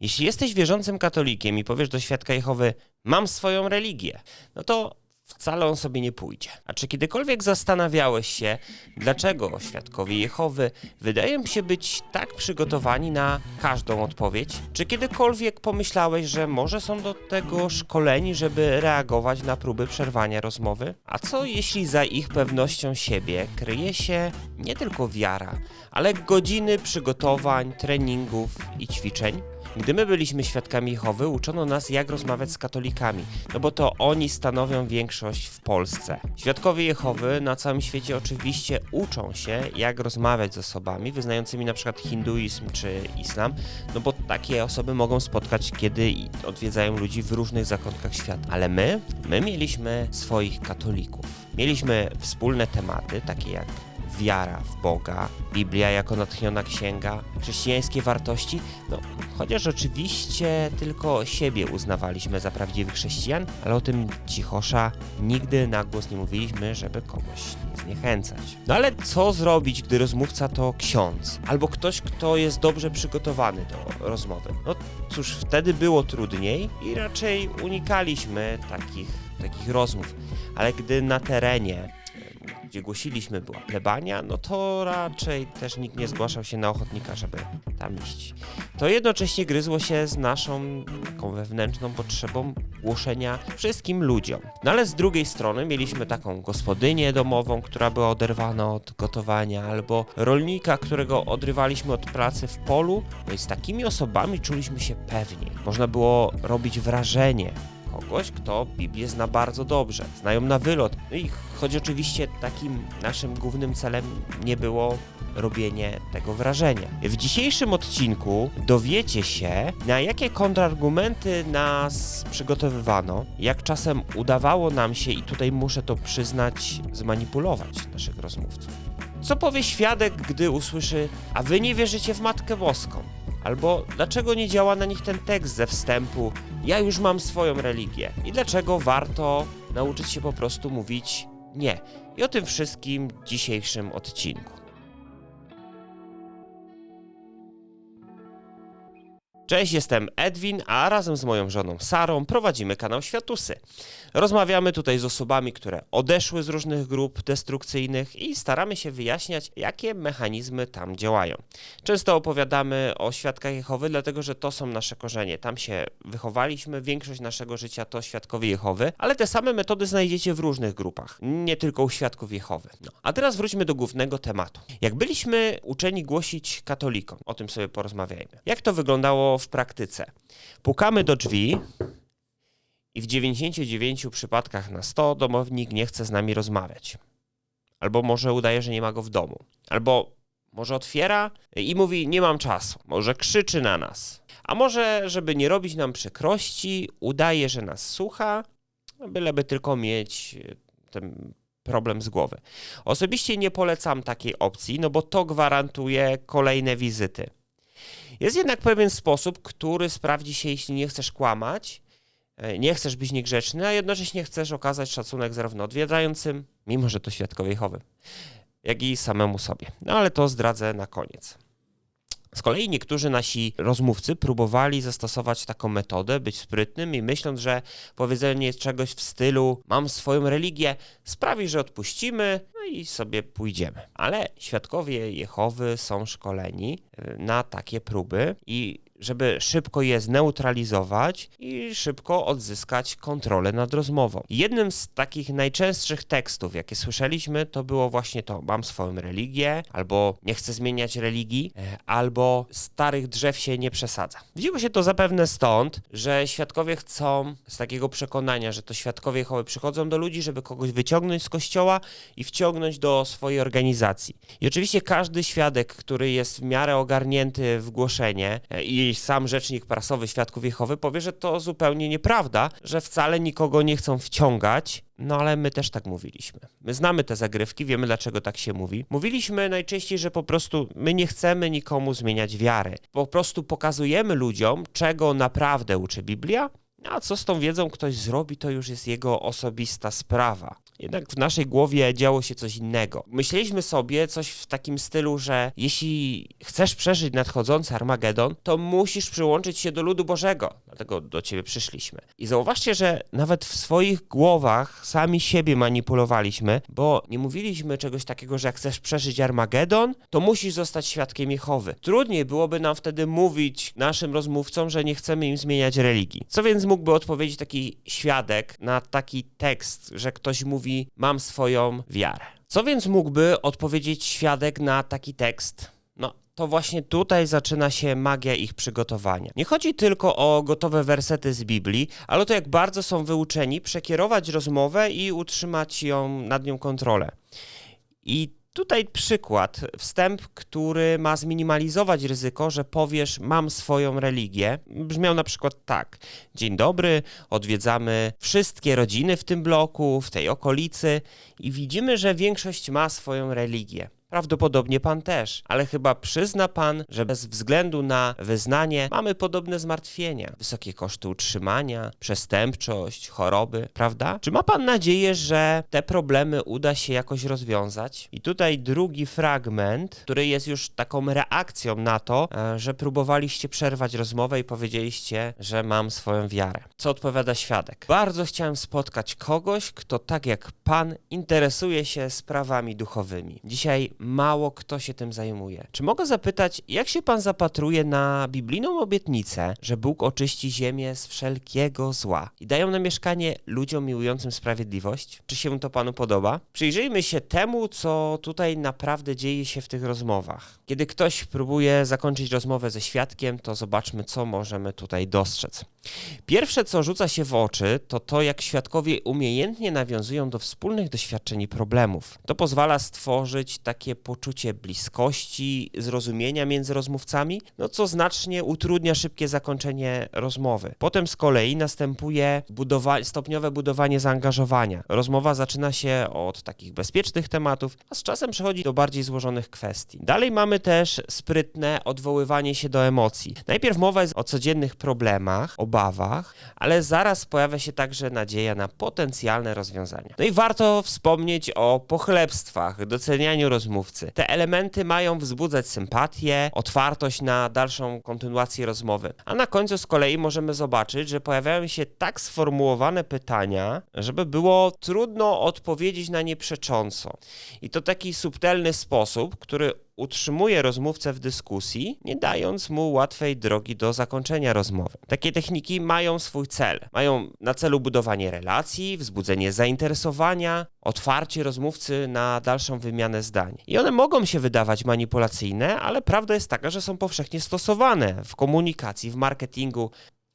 Jeśli jesteś wierzącym katolikiem i powiesz do świadka Jehowy, mam swoją religię, no to wcale on sobie nie pójdzie. A czy kiedykolwiek zastanawiałeś się, dlaczego świadkowie Jehowy wydają się być tak przygotowani na każdą odpowiedź? Czy kiedykolwiek pomyślałeś, że może są do tego szkoleni, żeby reagować na próby przerwania rozmowy? A co jeśli za ich pewnością siebie kryje się nie tylko wiara, ale godziny przygotowań, treningów i ćwiczeń? Gdy my byliśmy świadkami Jehowy, uczono nas, jak rozmawiać z katolikami, no bo to oni stanowią większość w Polsce. Świadkowie Jehowy na całym świecie oczywiście uczą się, jak rozmawiać z osobami wyznającymi na przykład hinduizm czy islam, no bo takie osoby mogą spotkać, kiedy odwiedzają ludzi w różnych zakątkach świata. Ale my, my mieliśmy swoich katolików. Mieliśmy wspólne tematy, takie jak wiara w Boga, Biblia jako natchniona księga, chrześcijańskie wartości, no chociaż oczywiście tylko siebie uznawaliśmy za prawdziwych chrześcijan, ale o tym cichosza nigdy na głos nie mówiliśmy, żeby kogoś nie zniechęcać. No ale co zrobić, gdy rozmówca to ksiądz, albo ktoś, kto jest dobrze przygotowany do rozmowy? No cóż, wtedy było trudniej i raczej unikaliśmy takich, takich rozmów, ale gdy na terenie gdzie głosiliśmy, była plebania, no to raczej też nikt nie zgłaszał się na ochotnika, żeby tam iść. To jednocześnie gryzło się z naszą taką wewnętrzną potrzebą głoszenia wszystkim ludziom. No ale z drugiej strony mieliśmy taką gospodynię domową, która była oderwana od gotowania, albo rolnika, którego odrywaliśmy od pracy w polu. No i z takimi osobami czuliśmy się pewniej. Można było robić wrażenie kogoś, kto Biblię zna bardzo dobrze, znają na wylot. No i choć oczywiście takim naszym głównym celem nie było robienie tego wrażenia. W dzisiejszym odcinku dowiecie się, na jakie kontrargumenty nas przygotowywano, jak czasem udawało nam się, i tutaj muszę to przyznać, zmanipulować naszych rozmówców. Co powie świadek, gdy usłyszy, a wy nie wierzycie w Matkę Boską? Albo dlaczego nie działa na nich ten tekst ze wstępu ja już mam swoją religię i dlaczego warto nauczyć się po prostu mówić nie. I o tym wszystkim w dzisiejszym odcinku. Cześć, jestem Edwin, a razem z moją żoną Sarą prowadzimy kanał Światusy. Rozmawiamy tutaj z osobami, które odeszły z różnych grup destrukcyjnych i staramy się wyjaśniać, jakie mechanizmy tam działają. Często opowiadamy o świadkach Jehowy, dlatego że to są nasze korzenie. Tam się wychowaliśmy, większość naszego życia to świadkowie Jehowy, ale te same metody znajdziecie w różnych grupach, nie tylko u świadków Jehowy. No. A teraz wróćmy do głównego tematu. Jak byliśmy uczeni głosić katolikom, o tym sobie porozmawiajmy. Jak to wyglądało w praktyce? Pukamy do drzwi, i w 99 przypadkach na 100 domownik nie chce z nami rozmawiać. Albo może udaje, że nie ma go w domu. Albo może otwiera i mówi: Nie mam czasu. Może krzyczy na nas. A może, żeby nie robić nam przykrości, udaje, że nas słucha, byleby tylko mieć e, ten problem z głowy. Osobiście nie polecam takiej opcji, no bo to gwarantuje kolejne wizyty. Jest jednak pewien sposób, który sprawdzi się, jeśli nie chcesz kłamać nie chcesz być niegrzeczny, a jednocześnie chcesz okazać szacunek zarówno odwiedzającym, mimo że to świadkowie Jehowy, jak i samemu sobie. No ale to zdradzę na koniec. Z kolei niektórzy nasi rozmówcy próbowali zastosować taką metodę, być sprytnym i myśląc, że powiedzenie czegoś w stylu mam swoją religię sprawi, że odpuścimy, no i sobie pójdziemy. Ale świadkowie Jehowy są szkoleni e, na takie próby i żeby szybko je zneutralizować i szybko odzyskać kontrolę nad rozmową. Jednym z takich najczęstszych tekstów, jakie słyszeliśmy, to było właśnie to: mam swoją religię, albo nie chcę zmieniać religii, e, albo starych drzew się nie przesadza. Wzięło się to zapewne stąd, że świadkowie chcą z takiego przekonania, że to świadkowie Jehowy przychodzą do ludzi, żeby kogoś wyciągnąć z kościoła i wciągnąć do swojej organizacji. I oczywiście każdy świadek, który jest w miarę ogarnięty w głoszenie e, i sam rzecznik prasowy Świadków Jehowy powie, że to zupełnie nieprawda, że wcale nikogo nie chcą wciągać, no ale my też tak mówiliśmy. My znamy te zagrywki, wiemy dlaczego tak się mówi. Mówiliśmy najczęściej, że po prostu my nie chcemy nikomu zmieniać wiary. Po prostu pokazujemy ludziom, czego naprawdę uczy Biblia, a co z tą wiedzą ktoś zrobi, to już jest jego osobista sprawa. Jednak w naszej głowie działo się coś innego. Myśleliśmy sobie coś w takim stylu, że jeśli chcesz przeżyć nadchodzący Armagedon, to musisz przyłączyć się do ludu Bożego. Dlatego do ciebie przyszliśmy. I zauważcie, że nawet w swoich głowach sami siebie manipulowaliśmy, bo nie mówiliśmy czegoś takiego, że jak chcesz przeżyć Armagedon, to musisz zostać świadkiem Jehowy. Trudniej byłoby nam wtedy mówić naszym rozmówcom, że nie chcemy im zmieniać religii. Co więc mógłby odpowiedzieć taki świadek na taki tekst, że ktoś mówi: Mam swoją wiarę? Co więc mógłby odpowiedzieć świadek na taki tekst? No, to właśnie tutaj zaczyna się magia ich przygotowania. Nie chodzi tylko o gotowe wersety z Biblii, ale to, jak bardzo są wyuczeni przekierować rozmowę i utrzymać ją nad nią kontrolę. I Tutaj przykład, wstęp, który ma zminimalizować ryzyko, że powiesz, mam swoją religię. Brzmiał na przykład tak: Dzień dobry, odwiedzamy wszystkie rodziny w tym bloku, w tej okolicy i widzimy, że większość ma swoją religię. Prawdopodobnie pan też, ale chyba przyzna pan, że bez względu na wyznanie mamy podobne zmartwienia, wysokie koszty utrzymania, przestępczość, choroby, prawda? Czy ma pan nadzieję, że te problemy uda się jakoś rozwiązać? I tutaj drugi fragment, który jest już taką reakcją na to, e, że próbowaliście przerwać rozmowę i powiedzieliście, że mam swoją wiarę. Co odpowiada świadek? Bardzo chciałem spotkać kogoś, kto tak jak pan interesuje się sprawami duchowymi. Dzisiaj mało kto się tym zajmuje. Czy mogę zapytać, jak się pan zapatruje na biblijną obietnicę, że Bóg oczyści ziemię z wszelkiego zła i dają na mieszkanie ludziom miłującym sprawiedliwość? Czy się to panu podoba? Przyjrzyjmy się temu, co tutaj naprawdę dzieje się w tych rozmowach. Kiedy ktoś próbuje zakończyć rozmowę ze świadkiem, to zobaczmy, co możemy tutaj dostrzec. Pierwsze, co rzuca się w oczy, to to, jak świadkowie umiejętnie nawiązują do wspólnych doświadczeń i problemów. To pozwala stworzyć takie poczucie bliskości, zrozumienia między rozmówcami, no co znacznie utrudnia szybkie zakończenie rozmowy. Potem z kolei następuje budowa stopniowe budowanie zaangażowania. Rozmowa zaczyna się od takich bezpiecznych tematów, a z czasem przechodzi do bardziej złożonych kwestii. Dalej mamy też sprytne odwoływanie się do emocji. Najpierw mowa jest o codziennych problemach, obawach, ale zaraz pojawia się także nadzieja na potencjalne rozwiązania. No i warto wspomnieć o pochlebstwach, docenianiu rozmówcy. Te elementy mają wzbudzać sympatię, otwartość na dalszą kontynuację rozmowy. A na końcu z kolei możemy zobaczyć, że pojawiają się tak sformułowane pytania, żeby było trudno odpowiedzieć na nie przecząco. I to taki subtelny sposób, który utrzymuje rozmówcę w dyskusji, nie dając mu łatwej drogi do zakończenia rozmowy. Takie techniki mają swój cel. Mają na celu budowanie relacji, wzbudzenie zainteresowania, otwarcie rozmówcy na dalszą wymianę zdań. I one mogą się wydawać manipulacyjne, ale prawda jest taka, że są powszechnie stosowane w komunikacji, w marketingu,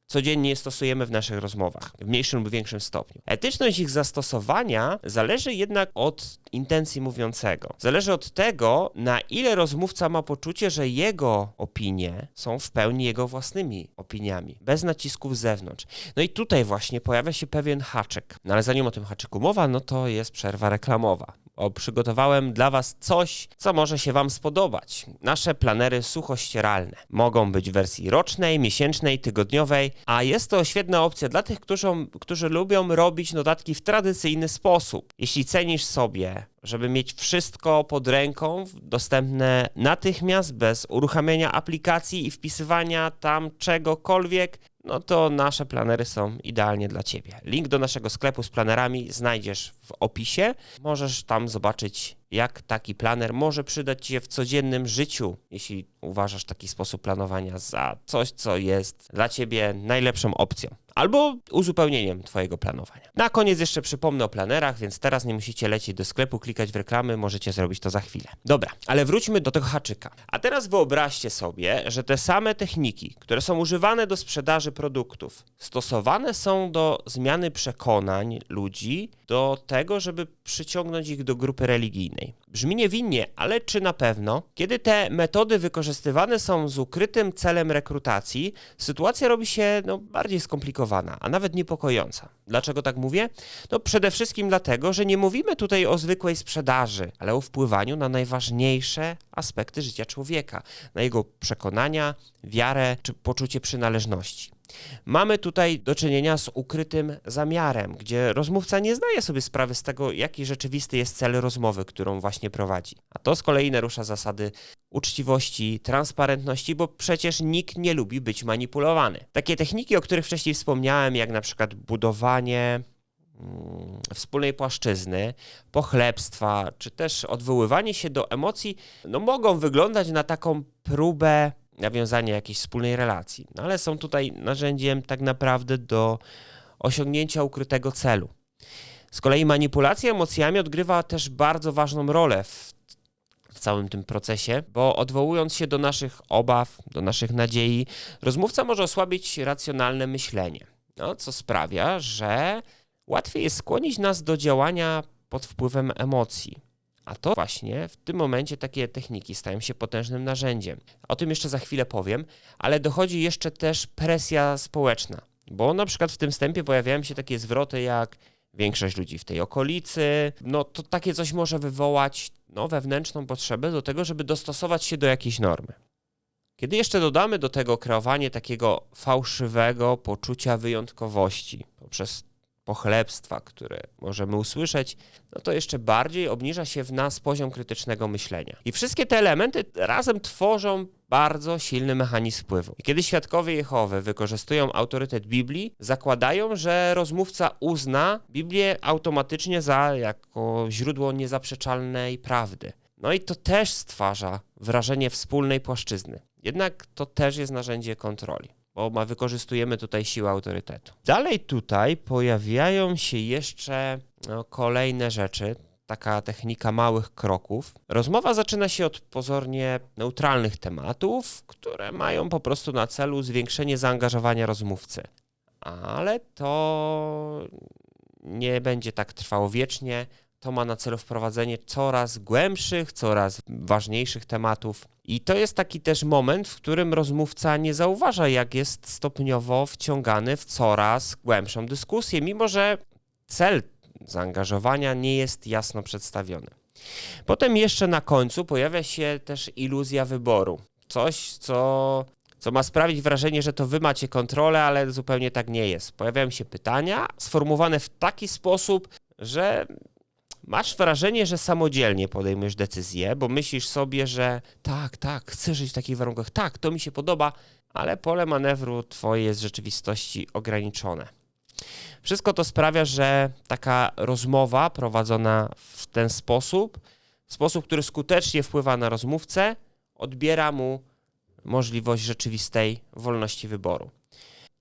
codziennie stosujemy w naszych rozmowach, w mniejszym lub większym stopniu. Etyczność ich zastosowania zależy jednak od intencji mówiącego. Zależy od tego, na ile rozmówca ma poczucie, że jego opinie są w pełni jego własnymi opiniami, bez nacisków z zewnątrz. No i tutaj właśnie pojawia się pewien haczyk. No ale zanim o tym haczyku mowa, no to jest przerwa reklamowa o, przygotowałem dla Was coś, co może się Wam spodobać. Nasze planery suchościeralne. Mogą być w wersji rocznej, miesięcznej, tygodniowej, a jest to świetna opcja dla tych, którzy, którzy lubią robić notatki w tradycyjny sposób. Jeśli cenisz sobie żeby mieć wszystko pod ręką, dostępne natychmiast, bez uruchamiania aplikacji i wpisywania tam czegokolwiek, no to nasze planery są idealnie dla Ciebie. Link do naszego sklepu z planerami znajdziesz w opisie. Możesz tam zobaczyć, jak taki planer może przydać Ci się w codziennym życiu, jeśli uważasz taki sposób planowania za coś, co jest dla Ciebie najlepszą opcją albo uzupełnieniem Twojego planowania. Na koniec jeszcze przypomnę o planerach, więc teraz nie musicie lecieć do sklepu, klikać w reklamy, możecie zrobić to za chwilę. Dobra, ale wróćmy do tego haczyka. A teraz wyobraźcie sobie, że te same techniki, które są używane do sprzedaży produktów, stosowane są do zmiany przekonań ludzi do tego, żeby przyciągnąć ich do grupy religijnej. Brzmi niewinnie, ale czy na pewno? Kiedy te metody wykorzystywane są z ukrytym celem rekrutacji, sytuacja robi się no, bardziej skomplikowana, a nawet niepokojąca. Dlaczego tak mówię? No przede wszystkim dlatego, że nie mówimy tutaj o zwykłej sprzedaży, ale o wpływaniu na najważniejsze aspekty życia człowieka, na jego przekonania, wiarę czy poczucie przynależności. Mamy tutaj do czynienia z ukrytym zamiarem, gdzie rozmówca nie zdaje sobie sprawy z tego, jaki rzeczywisty jest cel rozmowy, którą właśnie prowadzi. A to z kolei narusza zasady uczciwości, transparentności, bo przecież nikt nie lubi być manipulowany. Takie techniki, o których wcześniej wspomniałem, jak na przykład budowanie mm, wspólnej płaszczyzny, pochlebstwa, czy też odwoływanie się do emocji, no mogą wyglądać na taką próbę nawiązania jakiejś wspólnej relacji, no ale są tutaj narzędziem tak naprawdę do osiągnięcia ukrytego celu. Z kolei manipulacja emocjami odgrywa też bardzo ważną rolę w, w całym tym procesie, bo odwołując się do naszych obaw, do naszych nadziei, rozmówca może osłabić racjonalne myślenie, no, co sprawia, że łatwiej jest skłonić nas do działania pod wpływem emocji. A to właśnie w tym momencie takie techniki stają się potężnym narzędziem. O tym jeszcze za chwilę powiem, ale dochodzi jeszcze też presja społeczna, bo na przykład w tym wstępie pojawiają się takie zwroty jak większość ludzi w tej okolicy, no to takie coś może wywołać no, wewnętrzną potrzebę do tego, żeby dostosować się do jakiejś normy. Kiedy jeszcze dodamy do tego kreowanie takiego fałszywego poczucia wyjątkowości poprzez pochlebstwa, które możemy usłyszeć, no to jeszcze bardziej obniża się w nas poziom krytycznego myślenia. I wszystkie te elementy razem tworzą bardzo silny mechanizm wpływu. I kiedy świadkowie Jehowy wykorzystują autorytet Biblii, zakładają, że rozmówca uzna Biblię automatycznie za jako źródło niezaprzeczalnej prawdy. No i to też stwarza wrażenie wspólnej płaszczyzny. Jednak to też jest narzędzie kontroli bo ma, wykorzystujemy tutaj siłę autorytetu. Dalej tutaj pojawiają się jeszcze no, kolejne rzeczy, taka technika małych kroków. Rozmowa zaczyna się od pozornie neutralnych tematów, które mają po prostu na celu zwiększenie zaangażowania rozmówcy. Ale to nie będzie tak trwało wiecznie. To ma na celu wprowadzenie coraz głębszych, coraz ważniejszych tematów. I to jest taki też moment, w którym rozmówca nie zauważa, jak jest stopniowo wciągany w coraz głębszą dyskusję, mimo że cel zaangażowania nie jest jasno przedstawiony. Potem jeszcze na końcu pojawia się też iluzja wyboru. Coś, co, co ma sprawić wrażenie, że to wy macie kontrolę, ale zupełnie tak nie jest. Pojawiają się pytania sformułowane w taki sposób, że masz wrażenie, że samodzielnie podejmujesz decyzję, bo myślisz sobie, że tak, tak, chcę żyć w takich warunkach, tak, to mi się podoba, ale pole manewru twoje jest w rzeczywistości ograniczone. Wszystko to sprawia, że taka rozmowa prowadzona w ten sposób, sposób, który skutecznie wpływa na rozmówcę, odbiera mu możliwość rzeczywistej wolności wyboru.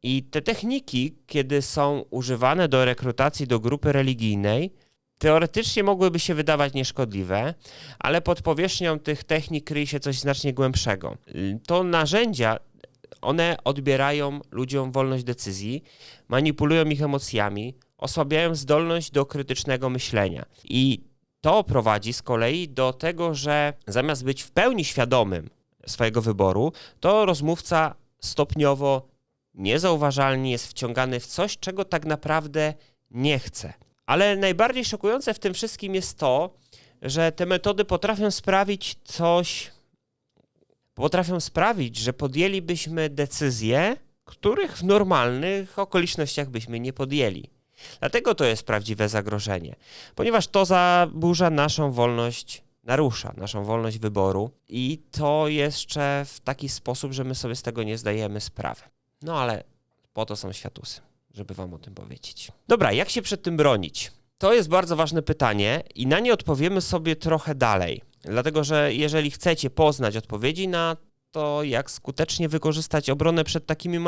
I te techniki, kiedy są używane do rekrutacji do grupy religijnej, teoretycznie mogłyby się wydawać nieszkodliwe, ale pod powierzchnią tych technik kryje się coś znacznie głębszego. To narzędzia, one odbierają ludziom wolność decyzji, manipulują ich emocjami, osłabiają zdolność do krytycznego myślenia. I to prowadzi z kolei do tego, że zamiast być w pełni świadomym swojego wyboru, to rozmówca stopniowo, niezauważalnie jest wciągany w coś, czego tak naprawdę nie chce. Ale najbardziej szokujące w tym wszystkim jest to, że te metody potrafią sprawić coś, potrafią sprawić, że podjęlibyśmy decyzje, których w normalnych okolicznościach byśmy nie podjęli. Dlatego to jest prawdziwe zagrożenie, ponieważ to zaburza naszą wolność, narusza naszą wolność wyboru i to jeszcze w taki sposób, że my sobie z tego nie zdajemy sprawy. No ale po to są światusy żeby wam o tym powiedzieć. Dobra, jak się przed tym bronić? To jest bardzo ważne pytanie i na nie odpowiemy sobie trochę dalej. Dlatego, że jeżeli chcecie poznać odpowiedzi na to, jak skutecznie wykorzystać obronę przed takimi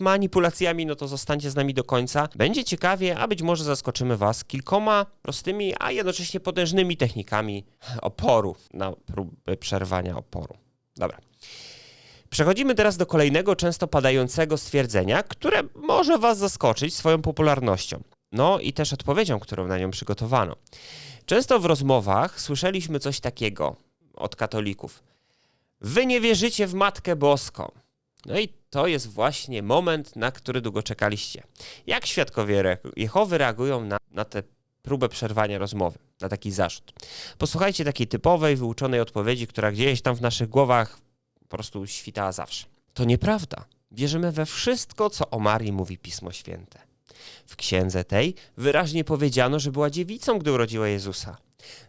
manipulacjami, no to zostańcie z nami do końca. Będzie ciekawie, a być może zaskoczymy Was kilkoma prostymi, a jednocześnie potężnymi technikami oporu na próby przerwania oporu. Dobra. Przechodzimy teraz do kolejnego, często padającego stwierdzenia, które może Was zaskoczyć swoją popularnością. No i też odpowiedzią, którą na nią przygotowano. Często w rozmowach słyszeliśmy coś takiego od katolików. Wy nie wierzycie w Matkę Boską. No i to jest właśnie moment, na który długo czekaliście. Jak świadkowie Jehowy reagują na, na tę próbę przerwania rozmowy, na taki zarzut? Posłuchajcie takiej typowej, wyuczonej odpowiedzi, która gdzieś tam w naszych głowach po prostu świtała zawsze. To nieprawda. wierzymy we wszystko, co o Marii mówi Pismo Święte. W księdze tej wyraźnie powiedziano, że była dziewicą, gdy urodziła Jezusa.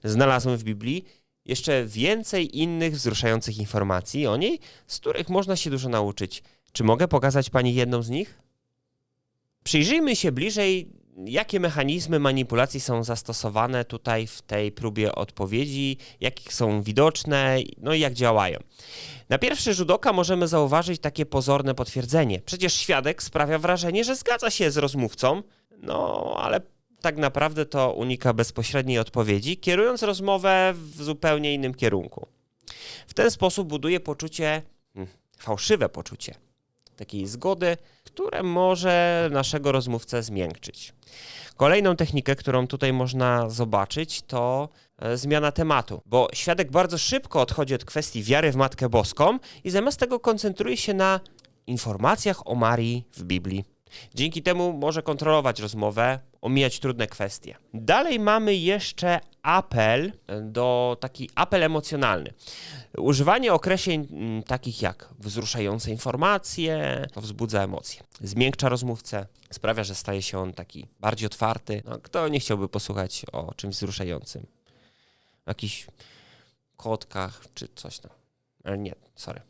Znalazłem w Biblii jeszcze więcej innych wzruszających informacji o niej, z których można się dużo nauczyć. Czy mogę pokazać Pani jedną z nich? Przyjrzyjmy się bliżej, jakie mechanizmy manipulacji są zastosowane tutaj w tej próbie odpowiedzi, jakie są widoczne, no i jak działają. Na pierwszy rzut oka możemy zauważyć takie pozorne potwierdzenie. Przecież świadek sprawia wrażenie, że zgadza się z rozmówcą, no ale tak naprawdę to unika bezpośredniej odpowiedzi, kierując rozmowę w zupełnie innym kierunku. W ten sposób buduje poczucie, hmm, fałszywe poczucie takiej zgody, które może naszego rozmówcę zmiękczyć. Kolejną technikę, którą tutaj można zobaczyć, to e, zmiana tematu, bo świadek bardzo szybko odchodzi od kwestii wiary w Matkę Boską i zamiast tego koncentruje się na informacjach o Marii w Biblii. Dzięki temu może kontrolować rozmowę, omijać trudne kwestie. Dalej mamy jeszcze apel, e, do taki apel emocjonalny. Używanie określeń mm, takich jak wzruszające informacje, to wzbudza emocje. Zmiękcza rozmówcę, sprawia, że staje się on taki bardziej otwarty. No, kto nie chciałby posłuchać o czymś wzruszającym? O jakichś kotkach czy coś tam. Ale nie, sorry.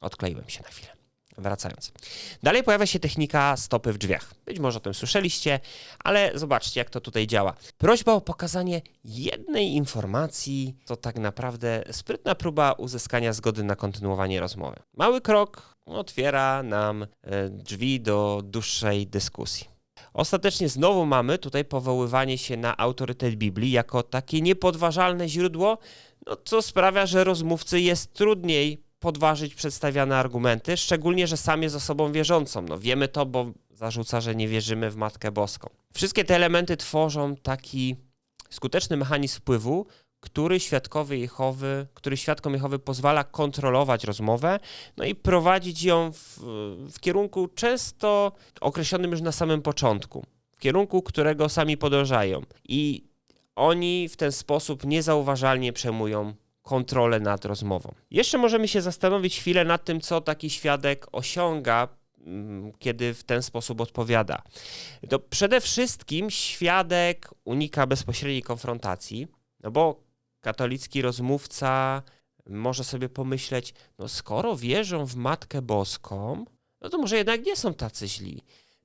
Odkleiłem się na chwilę. Wracając. Dalej pojawia się technika stopy w drzwiach. Być może o tym słyszeliście, ale zobaczcie, jak to tutaj działa. Prośba o pokazanie jednej informacji to tak naprawdę sprytna próba uzyskania zgody na kontynuowanie rozmowy. Mały krok otwiera nam e, drzwi do dłuższej dyskusji. Ostatecznie znowu mamy tutaj powoływanie się na autorytet Biblii jako takie niepodważalne źródło, no, co sprawia, że rozmówcy jest trudniej podważyć przedstawiane argumenty, szczególnie, że sam jest osobą wierzącą. No wiemy to, bo zarzuca, że nie wierzymy w Matkę Boską. Wszystkie te elementy tworzą taki skuteczny mechanizm wpływu, który świadkowy Jehowy, który świadkom Jehowy pozwala kontrolować rozmowę, no i prowadzić ją w, w kierunku często określonym już na samym początku, w kierunku, którego sami podążają. I oni w ten sposób niezauważalnie przejmują kontrolę nad rozmową. Jeszcze możemy się zastanowić chwilę nad tym, co taki świadek osiąga, mm, kiedy w ten sposób odpowiada. To przede wszystkim świadek unika bezpośredniej konfrontacji, no bo katolicki rozmówca może sobie pomyśleć, no skoro wierzą w Matkę Boską, no to może jednak nie są tacy źli.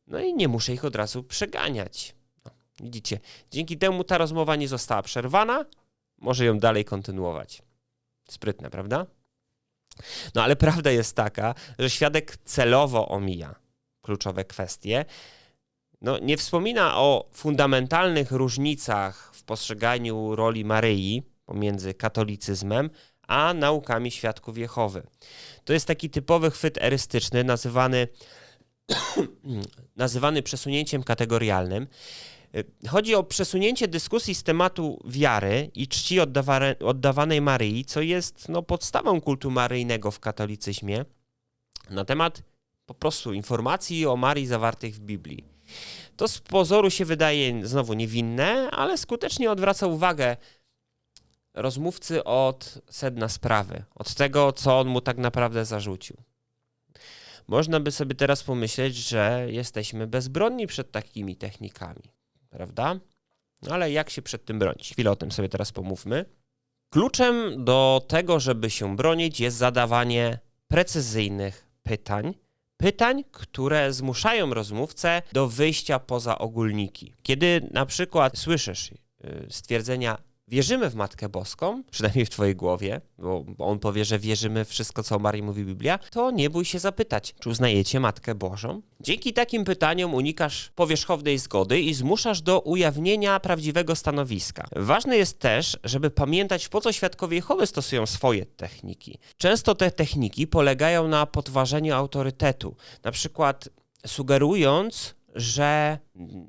No i nie muszę ich od razu przeganiać. No, widzicie, dzięki temu ta rozmowa nie została przerwana, może ją dalej kontynuować. Sprytne, prawda? No ale prawda jest taka, że świadek celowo omija kluczowe kwestie. No, nie wspomina o fundamentalnych różnicach w postrzeganiu roli Maryi pomiędzy katolicyzmem a naukami świadków Jehowy. To jest taki typowy chwyt erystyczny, nazywany, nazywany przesunięciem kategorialnym. Y, chodzi o przesunięcie dyskusji z tematu wiary i czci oddawanej Maryi, co jest no, podstawą kultu maryjnego w katolicyzmie, na temat po prostu informacji o Marii zawartych w Biblii. To z pozoru się wydaje znowu niewinne, ale skutecznie odwraca uwagę rozmówcy od sedna sprawy, od tego, co on mu tak naprawdę zarzucił. Można by sobie teraz pomyśleć, że jesteśmy bezbronni przed takimi technikami prawda? Ale jak się przed tym bronić? Chwilę o tym sobie teraz pomówmy. Kluczem do tego, żeby się bronić, jest zadawanie precyzyjnych pytań. Pytań, które zmuszają rozmówcę do wyjścia poza ogólniki. Kiedy na przykład słyszysz y, stwierdzenia wierzymy w Matkę Boską, przynajmniej w twojej głowie, bo on powie, że wierzymy w wszystko, co o Marii mówi Biblia, to nie bój się zapytać, czy uznajecie Matkę Bożą? Dzięki takim pytaniom unikasz powierzchownej zgody i zmuszasz do ujawnienia prawdziwego stanowiska. Ważne jest też, żeby pamiętać, po co świadkowie Jehowy stosują swoje techniki. Często te techniki polegają na podważeniu autorytetu, na przykład sugerując, że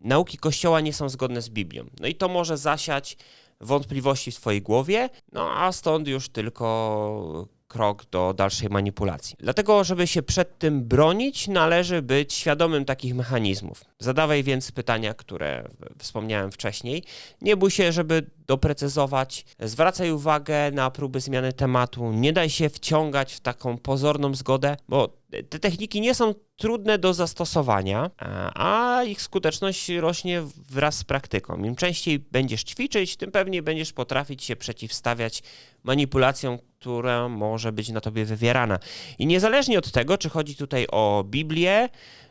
nauki Kościoła nie są zgodne z Biblią. No i to może zasiać wątpliwości w swojej głowie, no a stąd już tylko krok do dalszej manipulacji. Dlatego, żeby się przed tym bronić, należy być świadomym takich mechanizmów. Zadawaj więc pytania, które wspomniałem wcześniej. Nie bój się, żeby doprecyzować. Zwracaj uwagę na próby zmiany tematu. Nie daj się wciągać w taką pozorną zgodę, bo Te techniki nie są trudne do zastosowania, a a ich skuteczność rośnie wraz z praktyką. Im częściej będziesz ćwiczyć, tym pewniej będziesz potrafić się przeciwstawiać manipulacjom, która może być na tobie wywierana. I niezależnie od tego, czy chodzi tutaj o Biblię,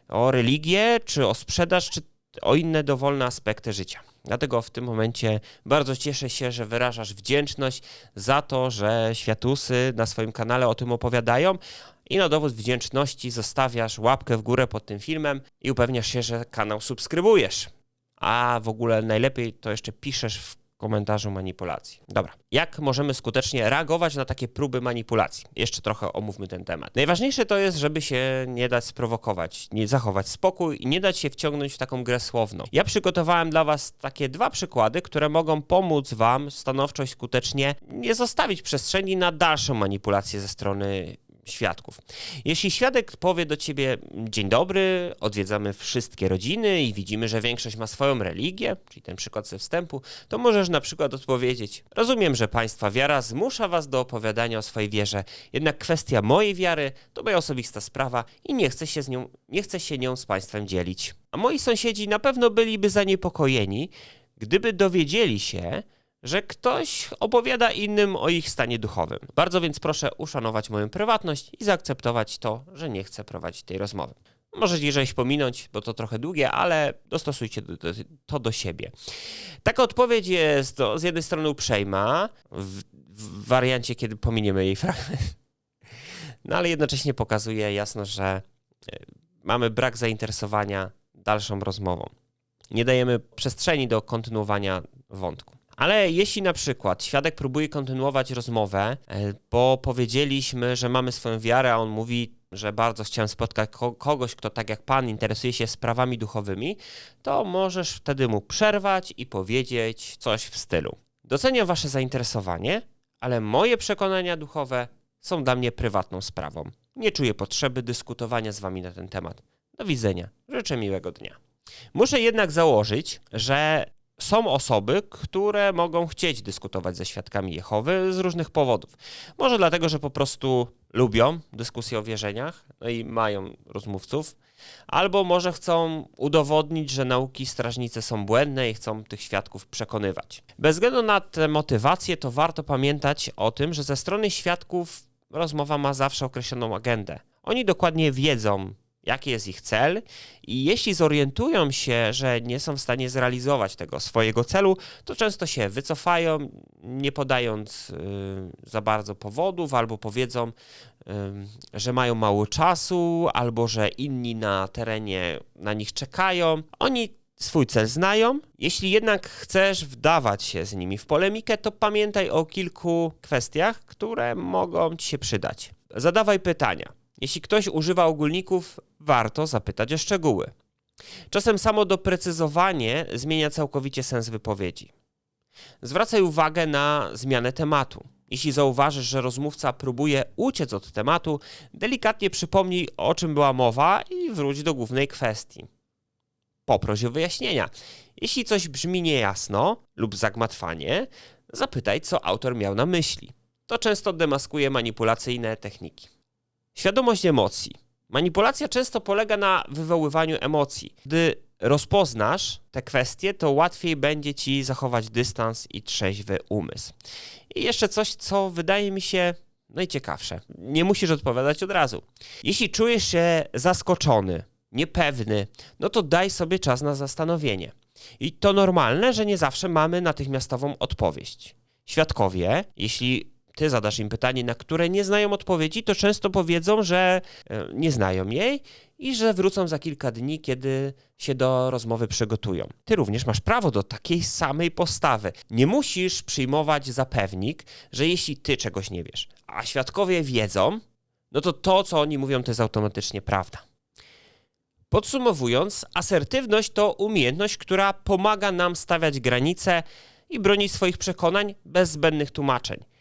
o religię, czy o sprzedaż, czy o inne dowolne aspekty życia. Dlatego w tym momencie bardzo cieszę się, że wyrażasz wdzięczność za to, że światusy na swoim kanale o tym opowiadają. I na dowód wdzięczności zostawiasz łapkę w górę pod tym filmem i upewniasz się, że kanał subskrybujesz. A w ogóle najlepiej to jeszcze piszesz w komentarzu manipulacji. Dobra, jak możemy skutecznie reagować na takie próby manipulacji? Jeszcze trochę omówmy ten temat. Najważniejsze to jest, żeby się nie dać sprowokować, nie zachować spokój i nie dać się wciągnąć w taką grę słowną. Ja przygotowałem dla Was takie dwa przykłady, które mogą pomóc Wam stanowczo i skutecznie nie zostawić przestrzeni na dalszą manipulację ze strony świadków. Jeśli świadek powie do ciebie dzień dobry, odwiedzamy wszystkie rodziny i widzimy, że większość ma swoją religię, czyli ten przykład ze wstępu, to możesz na przykład odpowiedzieć: Rozumiem, że państwa wiara zmusza was do opowiadania o swojej wierze, jednak kwestia mojej wiary to moja osobista sprawa i nie chcę się z nią, nie chcę się nią z państwem dzielić. A moi sąsiedzi na pewno byliby zaniepokojeni, gdyby dowiedzieli się, że ktoś opowiada innym o ich stanie duchowym. Bardzo więc proszę uszanować moją prywatność i zaakceptować to, że nie chcę prowadzić tej rozmowy. Możecie rzeź pominąć, bo to trochę długie, ale dostosujcie to do siebie. Taka odpowiedź jest to, z jednej strony uprzejma, w, w wariancie, kiedy pominiemy jej fragment, no ale jednocześnie pokazuje jasno, że e, mamy brak zainteresowania dalszą rozmową. Nie dajemy przestrzeni do kontynuowania wątku. Ale jeśli na przykład świadek próbuje kontynuować rozmowę, e, bo powiedzieliśmy, że mamy swoją wiarę, a on mówi, że bardzo chciałem spotkać kogoś, kto tak jak pan interesuje się sprawami duchowymi, to możesz wtedy mu przerwać i powiedzieć coś w stylu. Doceniam wasze zainteresowanie, ale moje przekonania duchowe są dla mnie prywatną sprawą. Nie czuję potrzeby dyskutowania z wami na ten temat. Do widzenia. Życzę miłego dnia. Muszę jednak założyć, że są osoby, które mogą chcieć dyskutować ze świadkami Jehowy z różnych powodów. Może dlatego, że po prostu lubią dyskusje o wierzeniach no i mają rozmówców, albo może chcą udowodnić, że nauki strażnicy są błędne i chcą tych świadków przekonywać. Bez względu na te motywacje, to warto pamiętać o tym, że ze strony świadków rozmowa ma zawsze określoną agendę. Oni dokładnie wiedzą, jaki jest ich cel i jeśli zorientują się, że nie są w stanie zrealizować tego swojego celu, to często się wycofają, nie podając y, za bardzo powodów, albo powiedzą, y, że mają mało czasu, albo że inni na terenie na nich czekają. Oni swój cel znają. Jeśli jednak chcesz wdawać się z nimi w polemikę, to pamiętaj o kilku kwestiach, które mogą ci się przydać. Zadawaj pytania. Jeśli ktoś używa ogólników, warto zapytać o szczegóły. Czasem samo doprecyzowanie zmienia całkowicie sens wypowiedzi. Zwracaj uwagę na zmianę tematu. Jeśli zauważysz, że rozmówca próbuje uciec od tematu, delikatnie przypomnij, o czym była mowa i wróć do głównej kwestii. Poproś o wyjaśnienia. Jeśli coś brzmi niejasno lub zagmatwanie, zapytaj, co autor miał na myśli. To często demaskuje manipulacyjne techniki. Świadomość emocji. Manipulacja często polega na wywoływaniu emocji. Gdy rozpoznasz te kwestie, to łatwiej będzie ci zachować dystans i trzeźwy umysł. I jeszcze coś, co wydaje mi się najciekawsze. Nie musisz odpowiadać od razu. Jeśli czujesz się zaskoczony, niepewny, no to daj sobie czas na zastanowienie. I to normalne, że nie zawsze mamy natychmiastową odpowiedź. Świadkowie, jeśli ty zadasz im pytanie, na które nie znają odpowiedzi, to często powiedzą, że e, nie znają jej i że wrócą za kilka dni, kiedy się do rozmowy przygotują. Ty również masz prawo do takiej samej postawy. Nie musisz przyjmować zapewnik, że jeśli ty czegoś nie wiesz, a świadkowie wiedzą, no to to, co oni mówią, to jest automatycznie prawda. Podsumowując, asertywność to umiejętność, która pomaga nam stawiać granice i bronić swoich przekonań bez zbędnych tłumaczeń.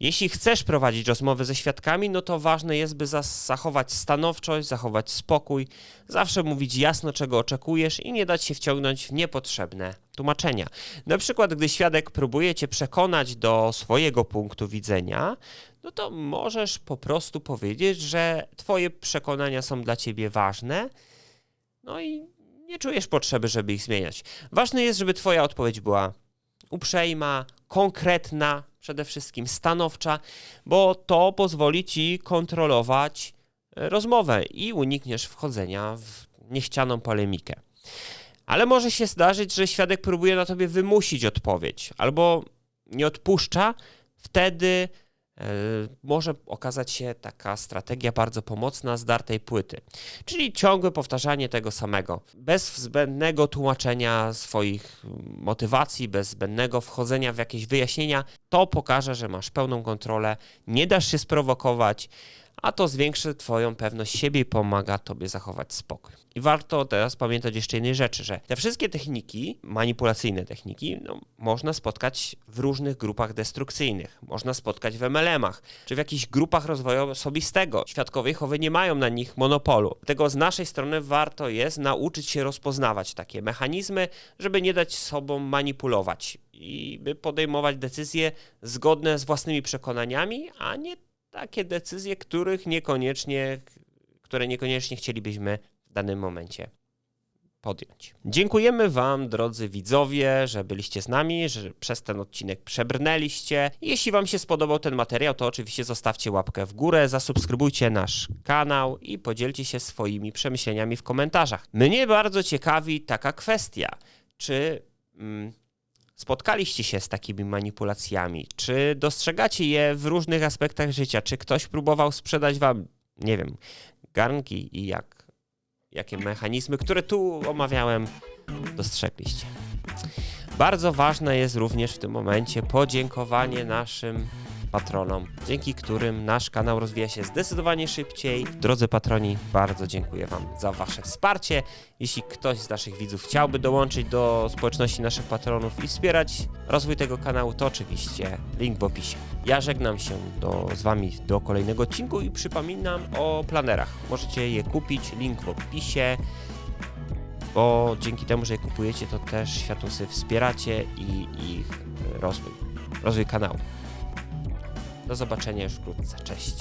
Jeśli chcesz prowadzić rozmowy ze świadkami, no to ważne jest, by zachować stanowczość, zachować spokój, zawsze mówić jasno, czego oczekujesz i nie dać się wciągnąć w niepotrzebne tłumaczenia. Na przykład, gdy świadek próbuje cię przekonać do swojego punktu widzenia, no to możesz po prostu powiedzieć, że Twoje przekonania są dla Ciebie ważne, no i nie czujesz potrzeby, żeby ich zmieniać. Ważne jest, żeby Twoja odpowiedź była uprzejma, konkretna, przede wszystkim stanowcza, bo to pozwoli Ci kontrolować e, rozmowę i unikniesz wchodzenia w niechcianą polemikę. Ale może się zdarzyć, że świadek próbuje na tobie wymusić odpowiedź albo nie odpuszcza, wtedy może okazać się taka strategia bardzo pomocna zdartej płyty. Czyli ciągłe powtarzanie tego samego, bez zbędnego tłumaczenia swoich motywacji, bez zbędnego wchodzenia w jakieś wyjaśnienia. To pokaże, że masz pełną kontrolę, nie dasz się sprowokować, a to zwiększy Twoją pewność siebie i pomaga Tobie zachować spokój. I warto teraz pamiętać jeszcze jednej rzeczy, że te wszystkie techniki, manipulacyjne techniki, no, można spotkać w różnych grupach destrukcyjnych, można spotkać w MLM-ach, czy w jakichś grupach rozwoju osobistego. Świadkowie Jehowy nie mają na nich monopolu. Dlatego z naszej strony warto jest nauczyć się rozpoznawać takie mechanizmy, żeby nie dać sobą manipulować i by podejmować decyzje zgodne z własnymi przekonaniami, a nie takie decyzje, których niekoniecznie, które niekoniecznie chcielibyśmy w danym momencie podjąć. Dziękujemy Wam, drodzy widzowie, że byliście z nami, że przez ten odcinek przebrnęliście. Jeśli Wam się spodobał ten materiał, to oczywiście zostawcie łapkę w górę, zasubskrybujcie nasz kanał i podzielcie się swoimi przemyśleniami w komentarzach. Mnie bardzo ciekawi taka kwestia, czy... Mm, Spotkaliście się z takimi manipulacjami? Czy dostrzegacie je w różnych aspektach życia? Czy ktoś próbował sprzedać wam, nie wiem, garnki i jak, jakie mechanizmy, które tu omawiałem, dostrzegliście? Bardzo ważne jest również w tym momencie podziękowanie naszym patronom, dzięki którym nasz kanał rozwija się zdecydowanie szybciej. Drodzy patroni, bardzo dziękuję Wam za Wasze wsparcie. Jeśli ktoś z naszych widzów chciałby dołączyć do społeczności naszych patronów i wspierać rozwój tego kanału, to oczywiście link w opisie. Ja żegnam się do, z Wami do kolejnego odcinku i przypominam o planerach. Możecie je kupić, link w opisie bo dzięki temu, że je kupujecie, to też Światłosy wspieracie i ich rozwój, rozwój kanału. Do zobaczenia już wkrótce. Cześć.